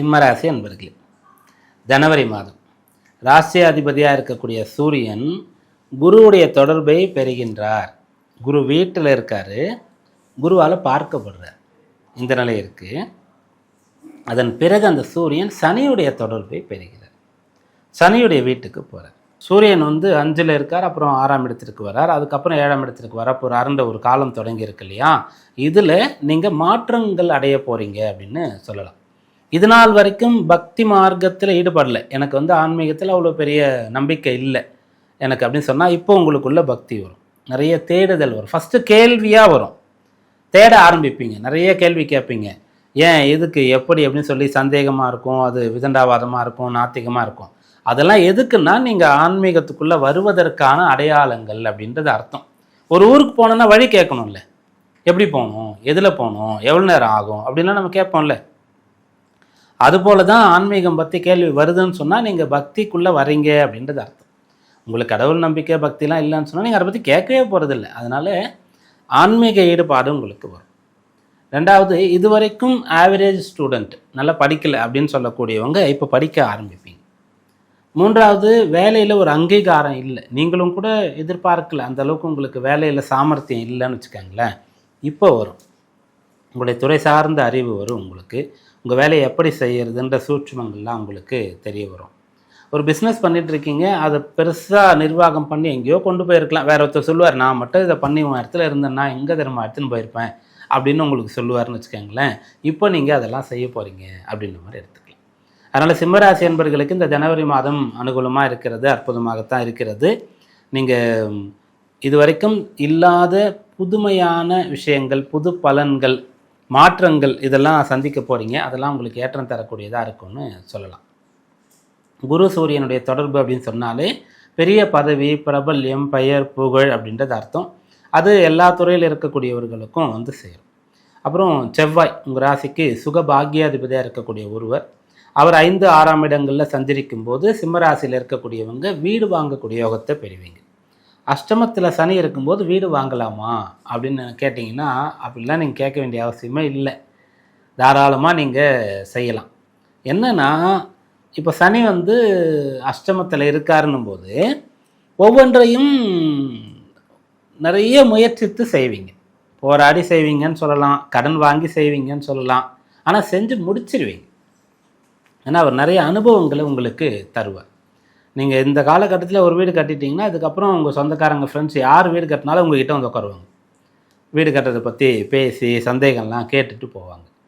சிம்மராசி அன்பர்களே ஜனவரி மாதம் ராசியாதிபதியாக இருக்கக்கூடிய சூரியன் குருவுடைய தொடர்பை பெறுகின்றார். குரு வீட்டில் இருக்கார். குருவால் பார்க்கப்படுறார். இந்த நிலை இருக்குது அதன் பிறகு அந்த சூரியன் சனியுடைய தொடர்பை பெறுகிறார். சனியுடைய வீட்டுக்கு போகிறார் சூரியன் வந்து அஞ்சில் இருக்கார் அப்புறம் ஆறாம் இடத்திற்கு வரார். அதுக்கப்புறம் ஏழாம் இடத்திற்கு வர போகிறாருன்ற ஒரு காலம் தொடங்கி இருக்கு இல்லையா? இதில் நீங்கள் மாற்றங்கள் அடைய போகிறீங்க அப்படின்னு சொல்லலாம். இது நாள் வரைக்கும் பக்தி மார்க்கத்தில் ஈடுபடல. எனக்கு வந்து ஆன்மீகத்தில் அவ்வளோ பெரிய நம்பிக்கை இல்லை. எனக்கு அப்படின்னு சொன்னால் இப்போ உங்களுக்குள்ள பக்தி வரும். நிறைய தேடுதல் வரும். ஃபஸ்ட்டு கேள்வியாக வரும். தேட ஆரம்பிப்பீங்க. நிறைய கேள்வி கேட்பீங்க. ஏன் எதுக்கு எப்படி அப்படின்னு சொல்லி சந்தேகமாக இருக்கும். அது விதண்டாவாதமாக இருக்கும் நாத்திகமாக இருக்கும். அதெல்லாம் எதுக்குன்னா நீங்கள் ஆன்மீகத்துக்குள்ளே வருவதற்கான அடையாளங்கள் அப்படின்றது அர்த்தம். ஒரு ஊருக்கு போனோன்னா வழி கேட்கணும்ல. எப்படி போகணும்? எதில் போகணும்? எவ்வளோ நேரம் ஆகும்? அப்படின்லாம் நம்ம கேட்போம்ல. அதுபோல தான் ஆன்மீகம் பற்றி கேள்வி வருதுன்னு சொன்னால் நீங்கள் பக்திக்குள்ளே வரீங்க அப்படின்றது அர்த்தம். உங்களுக்கு கடவுள் நம்பிக்கை பக்திலாம் இல்லைன்னு சொன்னால் நீங்கள் அதை பற்றி கேட்கவே போகிறதில்ல அதனால் ஆன்மீக ஈடுபாடு உங்களுக்கு வரும். ரெண்டாவது இதுவரைக்கும் ஆவரேஜ் ஸ்டூடெண்ட் நல்லா படிக்கலை அப்படின்னு சொல்லக்கூடியவங்க இப்போ படிக்க ஆரம்பிப்பீங்க. மூன்றாவது வேலையில் ஒரு அங்கீகாரம் இல்லை. நீங்களும் கூட எதிர்பார்க்கல அந்த அளவுக்கு உங்களுக்கு வேலையில் சாமர்த்தியம் இல்லைன்னு வச்சுக்கோங்களேன். இப்போ வரும். உங்களுடைய துறை சார்ந்த அறிவு வரும் உங்களுக்கு. உங்கள் வேலையை எப்படி செய்கிறதுன்ற சூட்சமங்கள்லாம் உங்களுக்கு தெரிய வரும். ஒரு பிஸ்னஸ் பண்ணிகிட்ருக்கீங்க அதை பெருசாக நிர்வாகம் பண்ணி எங்கேயோ கொண்டு போயிருக்கலாம். வேற ஒருத்தர் சொல்லுவார் நான் மட்டும் இதை பண்ணி உன் இடத்துல இருந்தேன்னா எங்கே திரும்ப எடுத்துன்னு போயிருப்பேன்? அப்படின்னு உங்களுக்கு சொல்லுவார்னு வச்சுக்கோங்களேன். இப்போ நீங்கள் அதெல்லாம் செய்ய போகிறீங்க அப்படின்ற மாதிரி எடுத்துக்கலாம். அதனால் சிம்மராசி என்பர்களுக்கு இந்த ஜனவரி மாதம் அனுகூலமாக இருக்கிறது அற்புதமாகத்தான் இருக்கிறது. நீங்கள் இதுவரைக்கும் இல்லாத புதுமையான விஷயங்கள் புது பலன்கள் மாற்றங்கள் இதெல்லாம் சந்திக்க போகிறீங்க அதெல்லாம் உங்களுக்கு ஏற்றம் தரக்கூடியதாக இருக்கும்னு சொல்லலாம். குரு சூரியனுடைய தொடர்பு அப்படின்னு சொன்னாலே பெரிய பதவி பிரபல்யம் பெயர் புகழ் அப்படின்றது அர்த்தம். அது எல்லா துறையில் இருக்கக்கூடியவர்களுக்கும் வந்து சேரும். அப்புறம் செவ்வாய் உங்கள் ராசிக்கு சுகபாகியாதிபதியாக இருக்கக்கூடிய ஒருவர். அவர் ஐந்து ஆறாம் இடங்களில் சஞ்சரிக்கும் போது சிம்மராசியில் இருக்கக்கூடியவங்க வீடு வாங்கக்கூடிய யோகத்தை பெறுவீங்க. அஷ்டமத்தில் சனி இருக்கும்போது வீடு வாங்கலாமா அப்படின்னு கேட்டிங்கன்னா அப்படிலாம் நீங்கள் கேட்க வேண்டிய அவசியமே இல்லை. தாராளமாக நீங்கள் செய்யலாம். என்னென்னா இப்போ சனி வந்து அஷ்டமத்தில் இருக்காருன்னும் போது ஒவ்வொன்றையும் நிறைய முயற்சித்து செய்வீங்க. போராடி செய்வீங்கன்னு சொல்லலாம் கடன் வாங்கி செய்வீங்கன்னு சொல்லலாம். ஆனால் செஞ்சு முடிச்சிருவீங்க. ஏன்னா அவர் நிறைய அனுபவங்களை உங்களுக்கு தருவார். நீங்கள் இந்த காலகட்டத்தில் ஒரு வீடு கட்டிட்டீங்கன்னா அதுக்கப்புறம் உங்கள் சொந்தக்காரங்க ஃப்ரெண்ட்ஸ் யார் வீடு கட்டினாலும் உங்ககிட்ட வந்து உட்காருவாங்க. வீடு கட்டுறதை பற்றி பேசி சந்தேகம்லாம் கேட்டுட்டு போவாங்க.